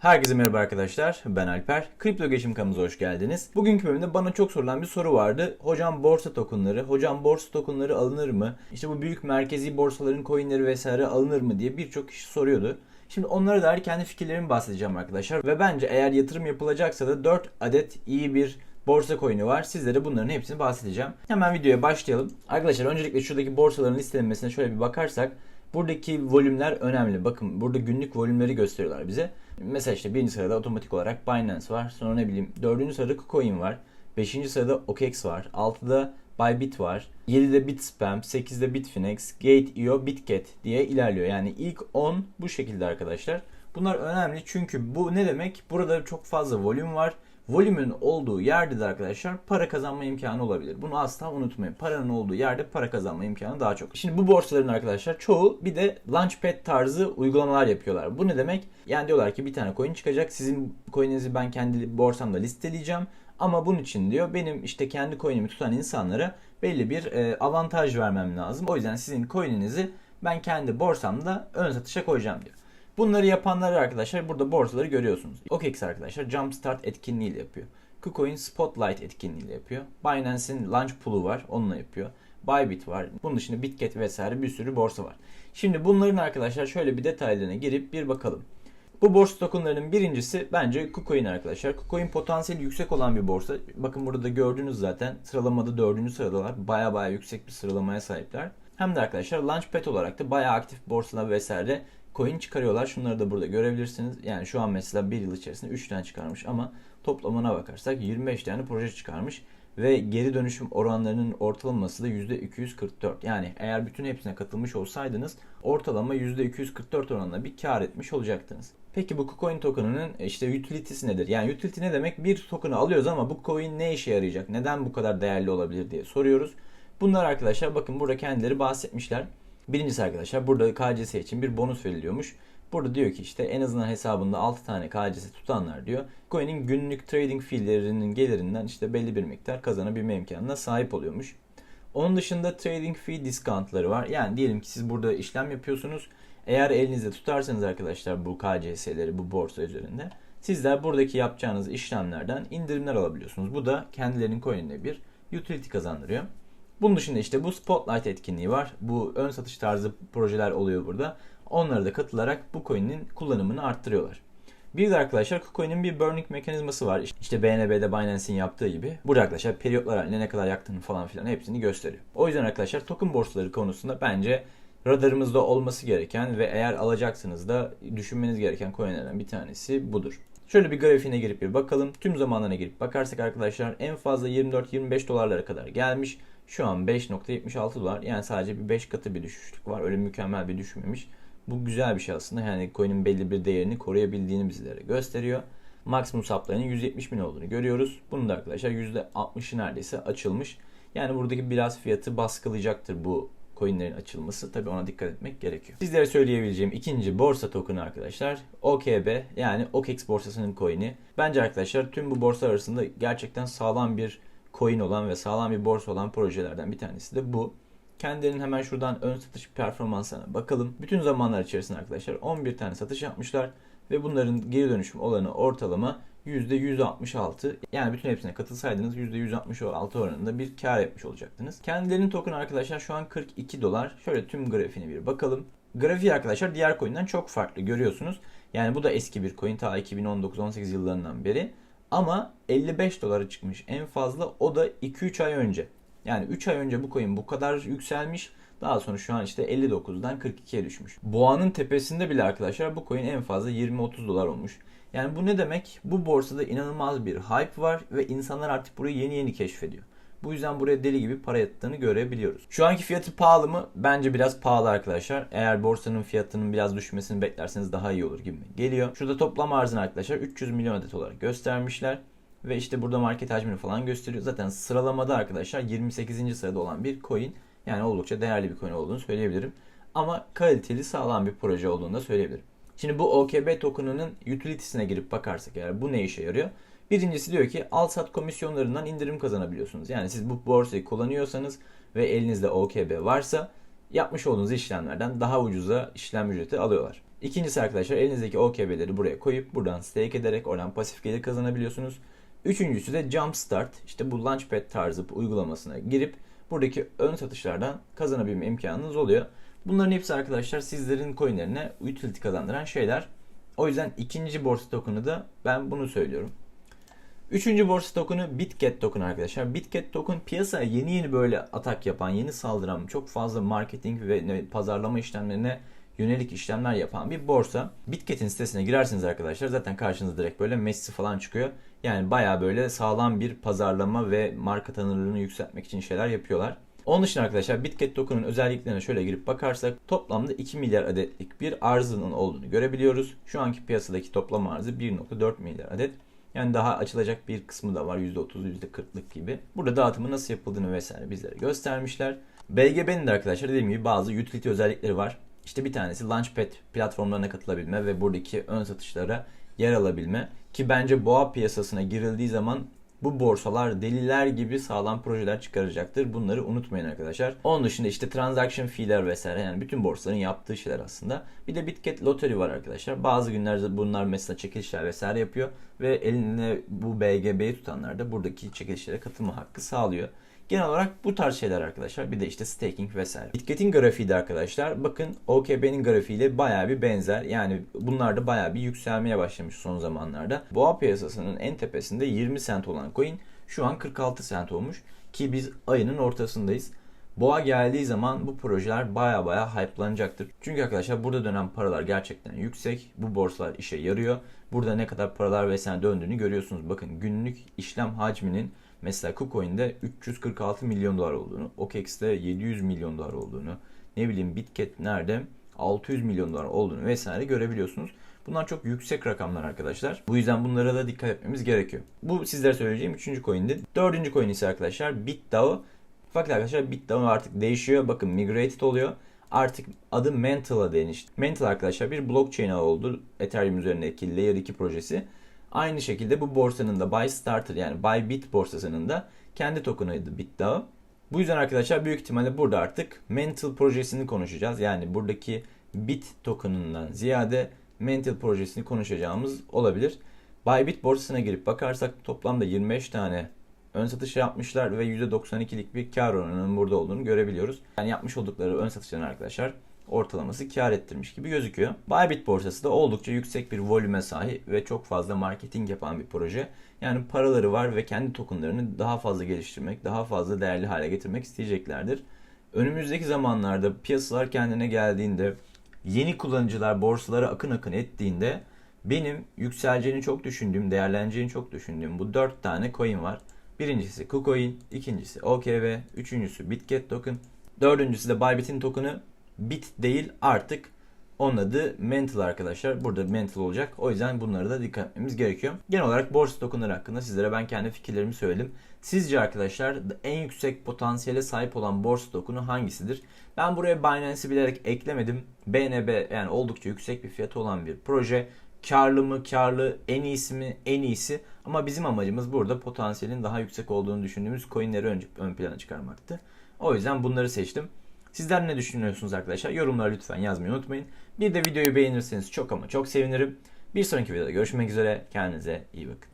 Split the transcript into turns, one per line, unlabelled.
Herkese merhaba arkadaşlar. Ben Alper. Kripto Geçim kanalımıza hoş geldiniz. Bugünkü bölümde bana çok sorulan bir soru vardı. Hocam borsa tokenları, hocam borsa tokenları alınır mı? İşte bu büyük merkezi borsaların coinleri vesaire alınır mı diye birçok kişi soruyordu. Şimdi onlara dair kendi fikirlerimi bahsedeceğim arkadaşlar. Ve bence eğer yatırım yapılacaksa da 4 adet iyi bir borsa coin'i var. Sizlere bunların hepsini bahsedeceğim. Hemen videoya başlayalım. Arkadaşlar öncelikle şuradaki borsaların listelenmesine şöyle bir bakarsak Buradaki volümler önemli. Bakın burada günlük volümleri gösteriyorlar bize. Mesela işte birinci sırada otomatik olarak Binance var. Sonra ne bileyim dördüncü sırada KuCoin var. Beşinci sırada OKEx var. Altıda Bybit var. 7'de Bitspam, 8'de Bitfinex, Gate.io, Bitget diye ilerliyor. Yani ilk 10 bu şekilde arkadaşlar. Bunlar önemli çünkü bu ne demek? Burada çok fazla volüm var volümün olduğu yerde de arkadaşlar para kazanma imkanı olabilir. Bunu asla unutmayın. Paranın olduğu yerde para kazanma imkanı daha çok. Şimdi bu borsaların arkadaşlar çoğu bir de launchpad tarzı uygulamalar yapıyorlar. Bu ne demek? Yani diyorlar ki bir tane coin çıkacak. Sizin coin'inizi ben kendi borsamda listeleyeceğim. Ama bunun için diyor benim işte kendi coin'imi tutan insanlara belli bir e, avantaj vermem lazım. O yüzden sizin coin'inizi ben kendi borsamda ön satışa koyacağım diyor. Bunları yapanları arkadaşlar burada borsaları görüyorsunuz. OKEx arkadaşlar Jumpstart etkinliğiyle yapıyor. KuCoin Spotlight etkinliğiyle yapıyor. Binance'in Launch Pool'u var onunla yapıyor. Bybit var. Bunun dışında Bitget vesaire bir sürü borsa var. Şimdi bunların arkadaşlar şöyle bir detaylarına girip bir bakalım. Bu borsa tokenlarının birincisi bence KuCoin arkadaşlar. KuCoin potansiyeli yüksek olan bir borsa. Bakın burada da gördünüz zaten sıralamada dördüncü sıradalar. Baya baya yüksek bir sıralamaya sahipler. Hem de arkadaşlar Launchpad olarak da baya aktif borsada vesaire coin çıkarıyorlar. Şunları da burada görebilirsiniz. Yani şu an mesela bir yıl içerisinde 3 tane çıkarmış ama toplamına bakarsak 25 tane proje çıkarmış ve geri dönüşüm oranlarının ortalaması da %244. Yani eğer bütün hepsine katılmış olsaydınız ortalama %244 oranında bir kar etmiş olacaktınız. Peki bu KuCoin token'ının işte utility'si nedir? Yani utility ne demek? Bir token'ı alıyoruz ama bu coin ne işe yarayacak? Neden bu kadar değerli olabilir diye soruyoruz. Bunlar arkadaşlar bakın burada kendileri bahsetmişler. Birincisi arkadaşlar burada KCS için bir bonus veriliyormuş. Burada diyor ki işte en azından hesabında 6 tane KCS tutanlar diyor. Coin'in günlük trading fee'lerinin gelirinden işte belli bir miktar kazanabilme imkanına sahip oluyormuş. Onun dışında trading fee discountları var. Yani diyelim ki siz burada işlem yapıyorsunuz. Eğer elinizde tutarsanız arkadaşlar bu KCS'leri bu borsa üzerinde sizler buradaki yapacağınız işlemlerden indirimler alabiliyorsunuz. Bu da kendilerinin coin'ine bir utility kazandırıyor. Bunun dışında işte bu Spotlight etkinliği var. Bu ön satış tarzı projeler oluyor burada. Onlara da katılarak bu coin'in kullanımını arttırıyorlar. Bir de arkadaşlar KuCoin'in bir burning mekanizması var. İşte BNB'de Binance'in yaptığı gibi. Burada arkadaşlar periyotlar halinde ne kadar yaktığını falan filan hepsini gösteriyor. O yüzden arkadaşlar token borsaları konusunda bence radarımızda olması gereken ve eğer alacaksınız da düşünmeniz gereken coinlerden bir tanesi budur. Şöyle bir grafiğine girip bir bakalım. Tüm zamanlarına girip bakarsak arkadaşlar en fazla 24-25 dolarlara kadar gelmiş. Şu an 5.76 dolar. Yani sadece bir 5 katı bir düşüşlük var. Öyle mükemmel bir düşmemiş. Bu güzel bir şey aslında. Yani coin'in belli bir değerini koruyabildiğini bizlere gösteriyor. Maksimum saplarının 170 bin olduğunu görüyoruz. Bunun da arkadaşlar %60'ı neredeyse açılmış. Yani buradaki biraz fiyatı baskılayacaktır bu coinlerin açılması. Tabi ona dikkat etmek gerekiyor. Sizlere söyleyebileceğim ikinci borsa token'ı arkadaşlar OKB yani OKEX borsasının coin'i. Bence arkadaşlar tüm bu borsa arasında gerçekten sağlam bir coin olan ve sağlam bir borsa olan projelerden bir tanesi de bu. Kendilerinin hemen şuradan ön satış performansına bakalım. Bütün zamanlar içerisinde arkadaşlar 11 tane satış yapmışlar ve bunların geri dönüşüm olanı ortalama %166. Yani bütün hepsine katılsaydınız %166 oranında bir kar etmiş olacaktınız. Kendilerinin token arkadaşlar şu an 42 dolar. Şöyle tüm grafiğine bir bakalım. Grafiği arkadaşlar diğer coin'den çok farklı görüyorsunuz. Yani bu da eski bir coin ta 2019-18 yıllarından beri. Ama 55 dolara çıkmış en fazla o da 2-3 ay önce. Yani 3 ay önce bu coin bu kadar yükselmiş. Daha sonra şu an işte 59'dan 42'ye düşmüş. Boğanın tepesinde bile arkadaşlar bu coin en fazla 20-30 dolar olmuş. Yani bu ne demek? Bu borsada inanılmaz bir hype var ve insanlar artık burayı yeni yeni keşfediyor. Bu yüzden buraya deli gibi para yattığını görebiliyoruz. Şu anki fiyatı pahalı mı? Bence biraz pahalı arkadaşlar. Eğer borsanın fiyatının biraz düşmesini beklerseniz daha iyi olur gibi geliyor. Şurada toplam arzını arkadaşlar 300 milyon adet olarak göstermişler. Ve işte burada market hacmini falan gösteriyor. Zaten sıralamada arkadaşlar 28. sırada olan bir coin. Yani oldukça değerli bir coin olduğunu söyleyebilirim. Ama kaliteli sağlam bir proje olduğunu da söyleyebilirim. Şimdi bu OKB token'ının utility'sine girip bakarsak eğer bu ne işe yarıyor? Birincisi diyor ki al sat komisyonlarından indirim kazanabiliyorsunuz. Yani siz bu borsayı kullanıyorsanız ve elinizde OKB varsa yapmış olduğunuz işlemlerden daha ucuza işlem ücreti alıyorlar. İkincisi arkadaşlar elinizdeki OKB'leri buraya koyup buradan stake ederek oradan pasif gelir kazanabiliyorsunuz. Üçüncüsü de Jumpstart. İşte bu Launchpad tarzı uygulamasına girip buradaki ön satışlardan kazanabilme imkanınız oluyor. Bunların hepsi arkadaşlar sizlerin coinlerine utility kazandıran şeyler. O yüzden ikinci borsa token'ı da ben bunu söylüyorum. Üçüncü borsa token'ı Bitget token arkadaşlar. Bitget token piyasaya yeni yeni böyle atak yapan, yeni saldıran, çok fazla marketing ve pazarlama işlemlerine yönelik işlemler yapan bir borsa. Bitget'in sitesine girersiniz arkadaşlar zaten karşınıza direkt böyle Messi falan çıkıyor. Yani baya böyle sağlam bir pazarlama ve marka tanınırlığını yükseltmek için şeyler yapıyorlar. Onun için arkadaşlar Bitget token'ın özelliklerine şöyle girip bakarsak toplamda 2 milyar adetlik bir arzının olduğunu görebiliyoruz. Şu anki piyasadaki toplam arzı 1.4 milyar adet. Yani daha açılacak bir kısmı da var %30, %40'lık gibi. Burada dağıtımı nasıl yapıldığını vesaire bizlere göstermişler. BGB'nin de arkadaşlar dediğim gibi bazı utility özellikleri var. İşte bir tanesi Launchpad platformlarına katılabilme ve buradaki ön satışlara yer alabilme. Ki bence boğa piyasasına girildiği zaman bu borsalar deliler gibi sağlam projeler çıkaracaktır. Bunları unutmayın arkadaşlar. Onun dışında işte transaction fee'ler vesaire yani bütün borsaların yaptığı şeyler aslında. Bir de Bitget Lottery var arkadaşlar. Bazı günlerde bunlar mesela çekilişler vesaire yapıyor ve eline bu BGB'yi tutanlar da buradaki çekilişlere katılma hakkı sağlıyor. Genel olarak bu tarz şeyler arkadaşlar. Bir de işte staking vesaire. Bitget'in grafiği de arkadaşlar. Bakın OKB'nin grafiğiyle bayağı bir benzer. Yani bunlar da bayağı bir yükselmeye başlamış son zamanlarda. Boğa piyasasının en tepesinde 20 sent olan coin şu an 46 sent olmuş. Ki biz ayının ortasındayız. Boğa geldiği zaman bu projeler baya baya hype'lanacaktır. Çünkü arkadaşlar burada dönen paralar gerçekten yüksek. Bu borsalar işe yarıyor. Burada ne kadar paralar vesaire döndüğünü görüyorsunuz. Bakın günlük işlem hacminin Mesela KuCoin'de 346 milyon dolar olduğunu, OKEX'te 700 milyon dolar olduğunu, ne bileyim Bitget nerede 600 milyon dolar olduğunu vesaire görebiliyorsunuz. Bunlar çok yüksek rakamlar arkadaşlar. Bu yüzden bunlara da dikkat etmemiz gerekiyor. Bu sizlere söyleyeceğim 3. coin'di. 4. coin ise arkadaşlar BitDAO. Fakat arkadaşlar BitDAO artık değişiyor. Bakın migrated oluyor. Artık adı Mental'a denişti. Mental arkadaşlar bir blockchain oldu. Ethereum üzerindeki Layer 2 projesi. Aynı şekilde bu borsanın da ByStarter yani Bybit borsasının da kendi token'ıydı BitDAO. Bu yüzden arkadaşlar büyük ihtimalle burada artık Mental projesini konuşacağız. Yani buradaki Bit token'ından ziyade Mental projesini konuşacağımız olabilir. Bybit borsasına girip bakarsak toplamda 25 tane ön satış yapmışlar ve %92'lik bir kar oranının burada olduğunu görebiliyoruz. Yani yapmış oldukları ön satışların arkadaşlar ortalaması kar ettirmiş gibi gözüküyor. Bybit borsası da oldukça yüksek bir volüme sahip ve çok fazla marketing yapan bir proje. Yani paraları var ve kendi tokenlarını daha fazla geliştirmek, daha fazla değerli hale getirmek isteyeceklerdir. Önümüzdeki zamanlarda piyasalar kendine geldiğinde, yeni kullanıcılar borsalara akın akın ettiğinde benim yükseleceğini çok düşündüğüm, değerleneceğini çok düşündüğüm bu 4 tane coin var. Birincisi KuCoin, ikincisi OKV, üçüncüsü Bitget token, dördüncüsü de Bybit'in token'ı bit değil artık onun adı mental arkadaşlar. Burada mental olacak. O yüzden bunlara da dikkat etmemiz gerekiyor. Genel olarak borsa tokenları hakkında sizlere ben kendi fikirlerimi söyledim. Sizce arkadaşlar en yüksek potansiyele sahip olan borsa tokenu hangisidir? Ben buraya Binance'i bilerek eklemedim. BNB yani oldukça yüksek bir fiyatı olan bir proje. Karlı mı karlı, en iyisi mi en iyisi. Ama bizim amacımız burada potansiyelin daha yüksek olduğunu düşündüğümüz coinleri ön, ön plana çıkarmaktı. O yüzden bunları seçtim. Sizler ne düşünüyorsunuz arkadaşlar? Yorumlara lütfen yazmayı unutmayın. Bir de videoyu beğenirseniz çok ama çok sevinirim. Bir sonraki videoda görüşmek üzere. Kendinize iyi bakın.